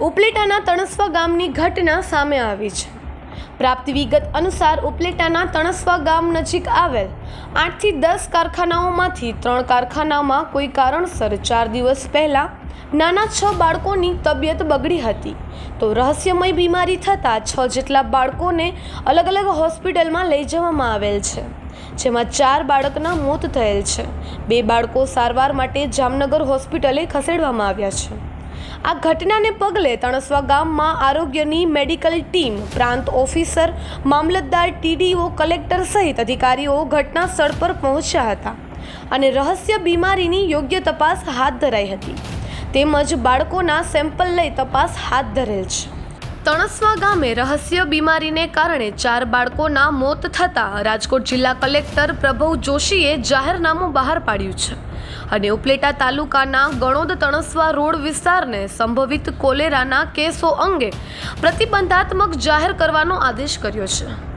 ઉપલેટાના તણસ્વા ગામની ઘટના સામે આવી છે. પ્રાપ્ત વિગત અનુસાર ઉપલેટાના તણસ્વા ગામ નજીક આવેલ આઠથી દસ કારખાનાઓમાંથી ત્રણ કારખાનામાં કોઈ કારણસર ચાર દિવસ પહેલાં નાના છ બાળકોની તબિયત બગડી હતી. તો રહસ્યમય બીમારી થતાં છ જેટલા બાળકોને અલગ અલગ હોસ્પિટલમાં લઈ જવામાં આવેલ છે. જેમાં ચાર બાળકના મોત થયેલ છે. બે બાળકો સારવાર માટે જામનગર હોસ્પિટલે ખસેડવામાં આવ્યા છે. આ ઘટનાને પગલે તણસવા ગામમાં આરોગ્યની મેડિકલ ટીમ, પ્રાંત ઓફિસર, મામલતદાર, ટીડીઓ, કલેક્ટર સહિત અધિકારીઓ ઘટના સ્થળ પર પહોંચ્યા હતા અને રહસ્ય બીમારીની યોગ્ય તપાસ હાથ ધરાઈ હતી. તેમજ બાળકોના સેમ્પલ લઈ તપાસ હાથ ધરેલ છે. તણસવા ગામે રહસ્ય બીમારીને કારણે ચાર બાળકોના મોત થતાં રાજકોટ જિલ્લા કલેક્ટર પ્રભવ જોશીએ જાહેરનામું બહાર પાડ્યું છે. અને ઉપલેટા તાલુકાના ગણોદ તણસવા રોડ વિસ્તારને સંભવિત કોલેરાના કેસો અંગે પ્રતિબંધાત્મક જાહેર કરવાનો આદેશ કર્યો છે.